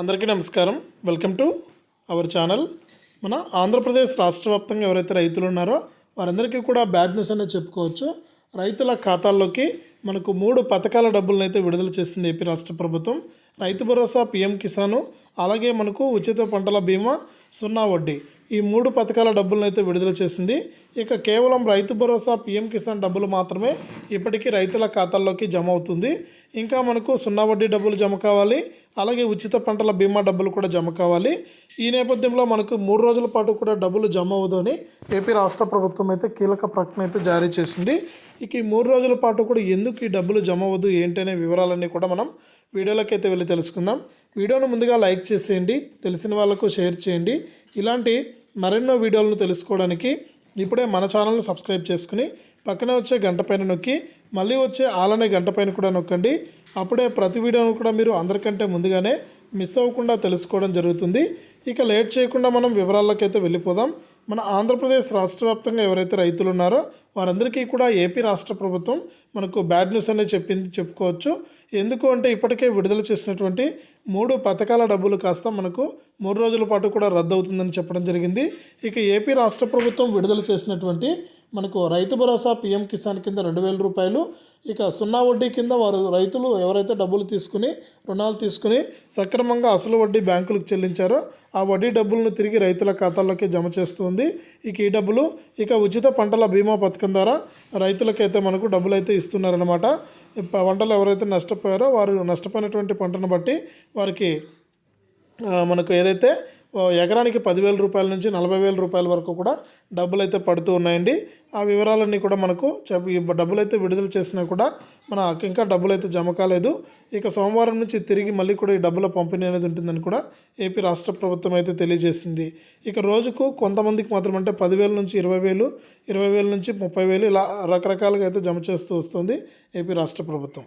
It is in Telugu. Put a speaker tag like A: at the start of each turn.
A: అందరికీ నమస్కారం. వెల్కమ్ టు అవర్ ఛానల్ మన ఆంధ్రప్రదేశ్ రాష్ట్ర వ్యాప్తంగా ఎవరైతే రైతులు ఉన్నారో వారందరికీ కూడా బ్యాడ్ న్యూస్ అనేది చెప్పుకోవచ్చు. రైతుల ఖాతాల్లోకి మనకు మూడు పథకాల డబ్బులను అయితే విడుదల చేసింది ఏపీ రాష్ట్ర ప్రభుత్వం. రైతు భరోసా పీఎం కిసాను అలాగే మనకు ఉచిత పంటల బీమా సున్నా వడ్డీ. ఈ మూడు పథకాల డబ్బులను అయితే విడుదల చేసింది. ఇక కేవలం రైతు భరోసా పీఎం కిసాన్ డబ్బులు మాత్రమే ఇప్పటికీ రైతుల ఖాతాల్లోకి జమ అవుతుంది. ఇంకా మనకు సున్నా వడ్డీ డబ్బులు జమ కావాలి. అలాగే ఉచిత పంటల బీమా డబ్బులు కూడా జమ కావాలి. ఈ నేపథ్యంలో మనకు మూడు రోజుల పాటు కూడా డబ్బులు జమ అవ్వదు అని ఏపీ రాష్ట్ర ప్రభుత్వం అయితే కీలక ప్రకటన అయితే జారీ చేసింది. ఇక ఈ మూడు రోజుల పాటు కూడా ఎందుకు ఈ డబ్బులు జమ అవ్వదు ఏంటనే వివరాలన్నీ కూడా మనం వీడియోలోకి అయితే వెళ్ళి తెలుసుకుందాం. వీడియోను ముందుగా లైక్ చేసేయండి తెలిసిన వాళ్ళకు షేర్ చేయండి. ఇలాంటి మరెన్నో వీడియోలను తెలుసుకోవడానికి ఇప్పుడే మన ఛానల్ని సబ్స్క్రైబ్ చేసుకుని పక్కనే వచ్చే గంట పైన నొక్కి మళ్ళీ వచ్చే ఆలనే గంట పైన కూడా నొక్కండి. అప్పుడే ప్రతి వీడియోను కూడా మీరు అందరికంటే ముందుగానే మిస్ అవ్వకుండా తెలుసుకోవడం జరుగుతుంది. ఇక లేట్ చేయకుండా మనం వివరాల్లోకి అయితే వెళ్ళిపోదాం. మన ఆంధ్రప్రదేశ్ రాష్ట్ర వ్యాప్తంగా ఎవరైతే రైతులు ఉన్నారో వారందరికీ కూడా ఏపీ రాష్ట్ర ప్రభుత్వం మనకు బ్యాడ్ న్యూస్ అనే చెప్పింది చెప్పుకోవచ్చు. ఎందుకు అంటే ఇప్పటికే విడుదల చేసినటువంటి మూడు పథకాల డబ్బులు కాస్త మనకు మూడు రోజుల పాటు కూడా రద్దు అవుతుందని చెప్పడం జరిగింది. ఇక ఏపీ రాష్ట్ర ప్రభుత్వం విడుదల చేసినటువంటి మనకు రైతు భరోసా పీఎం కిసాన్ కింద రెండు వేల రూపాయలు. ఇక సున్నా వడ్డీ కింద వారు రైతులు ఎవరైతే డబ్బులు తీసుకుని రుణాలు తీసుకుని సక్రమంగా అసలు వడ్డీ బ్యాంకులకు చెల్లించారో ఆ వడ్డీ డబ్బులను తిరిగి రైతుల ఖాతాల్లోకి జమ చేస్తుంది ఇక ఈ డబ్బులు ఇక ఉచిత పంటల బీమా పథకం ద్వారా రైతులకైతే మనకు డబ్బులు అయితే ఇస్తున్నారనమాట పంటలు ఎవరైతే నష్టపోయారో వారు నష్టపోయినటువంటి పంటను బట్టి వారికి మనకు ఏదైతే ఎకరానికి పదివేల రూపాయల నుంచి నలభై వేల రూపాయల వరకు కూడా డబ్బులు అయితే పడుతూ ఉన్నాయండి. ఆ వివరాలన్నీ కూడా మనకు చెప్ప డబ్బులు అయితే విడుదల చేసినా కూడా మన ఇంకా డబ్బులు అయితే జమ కాలేదు. ఇక సోమవారం నుంచి తిరిగి మళ్ళీ కూడా ఈ డబ్బుల పంపిణీ అనేది ఉంటుందని కూడా ఏపీ రాష్ట్ర ప్రభుత్వం అయితే తెలియజేసింది. ఇక రోజుకు కొంతమందికి మాత్రం అంటే పదివేల నుంచి ఇరవై వేలు ఇరవై వేల నుంచి ముప్పై వేలు ఇలా రకరకాలుగా అయితే జమ చేస్తూ వస్తుంది ఏపీ రాష్ట్ర ప్రభుత్వం.